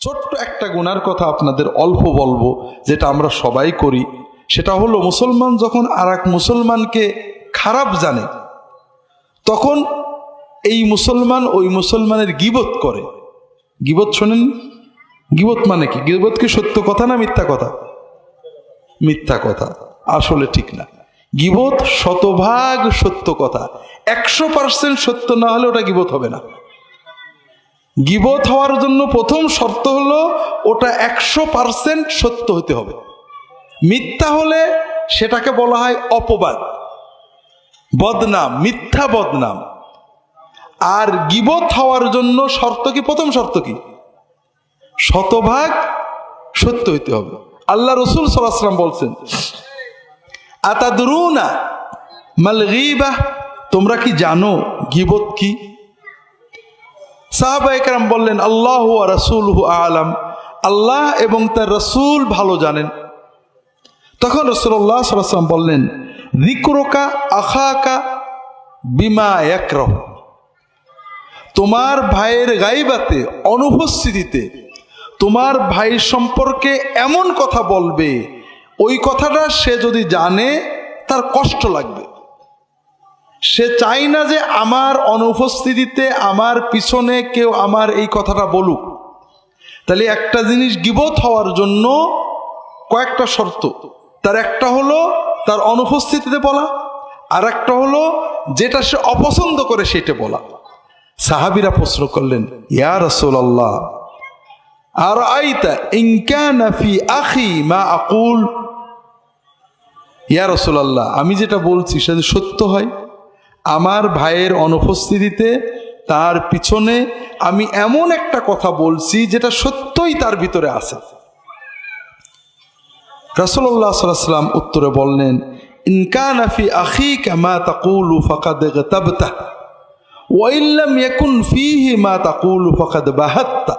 ছোট্ট একটা গুনার কথা আপনাদের অল্প বলব, যেটা আমরা সবাই করি। সেটা হলো, মুসলমান যখন আর মুসলমানকে খারাপ জানে, তখন এই মুসলমান ওই মুসলমানের গিবত করে। গিবত শোনেন? গিবত মানে কি? গিবত কি সত্য কথা না মিথ্যা কথা? মিথ্যা কথা। আসলে ঠিক না। গিবত শতভাগ সত্য কথা। একশো পার্সেন্ট সত্য না হলে ওটা গিবত হবে না। গিবত হওয়ার জন্য প্রথম শর্ত হলো ওটা একশো পার্সেন্ট সত্য হতে হবে। মিথ্যা হলে সেটাকে বলা হয় অপবাদ। বদনাম, মিথ্যা বদনাম। আর গিবত হওয়ার জন্য শর্ত কি? প্রথম শর্ত কি? শতভাগ সত্য হইতে হবে। আল্লাহ রসুল সাল্লাম বলছেন, আতাদরুনা মাল গিবাহ তোমরা কি জানো গিবত কি? সাহাবা একরাম বললেন, আল্লাহ রসুল আলাম। আল্লাহ এবং তার রসুল ভালো জানেন। তখন রসুল্লাহ সাল্লাম বললেন রিক্রোকা আখাকা বিমা একরহ তোমার ভাইয়ের গাইবাতে, অনুপস্থিতিতে তোমার ভাই সম্পর্কে এমন কথা বলবে, ওই কথাটা সে যদি জানে, তার কষ্ট লাগবে। সে চাই না যে আমার অনুপস্থিতিতে আমার পিছনে কেউ আমার এই কথাটা বলুক। তাহলে একটা জিনিস গিবত হওয়ার জন্য কয়েকটা শর্ত। তার একটা হলো তার অনুপস্থিতিতে বলা, আর একটা হলো যেটা সে অপছন্দ করে সেটা বলা। সাহাবিরা প্রশ্ন করলেন, ইয়া রসোল্লাহ আর আইতা ইনকানাফি আখি মা আকুল? ইয়া রসোল্লাহ আমি যেটা বলছি সেটা সত্য হয়? আমার ভাইয়ের অনুপস্থিতিতে তার পিছনে আমি এমন একটা কথা বলছি যেটা সত্যই তার ভিতরে আছে। রসল্লাহ সাল্লাম উত্তরে বললেন ইনকানাফি আখি কামা তাকুলু ফাকাদ তাবতা ওয়াইল্লাম ইয়াকুন ফিহি মা তাকুলু ফাকাদ বাহাত্তা।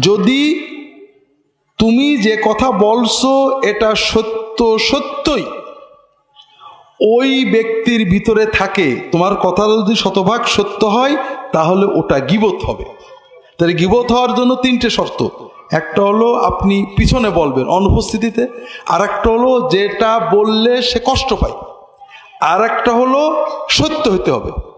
যদি তুমি যে কথা বলছো, এটা সত্য সত্যই ওই ব্যক্তির ভিতরে থাকে, তোমার কথা যদি শতভাগ সত্য হয়, তাহলে ওটা গিবত হবে। তাহলে গিবত হওয়ার জন্য তিনটে শর্ত। একটা হলো আপনি পিছনে বলবেন অনুপস্থিতিতে আর একটা হলো যেটা বললে সে কষ্ট পায়। আর একটা হলো সত্য হতে হবে।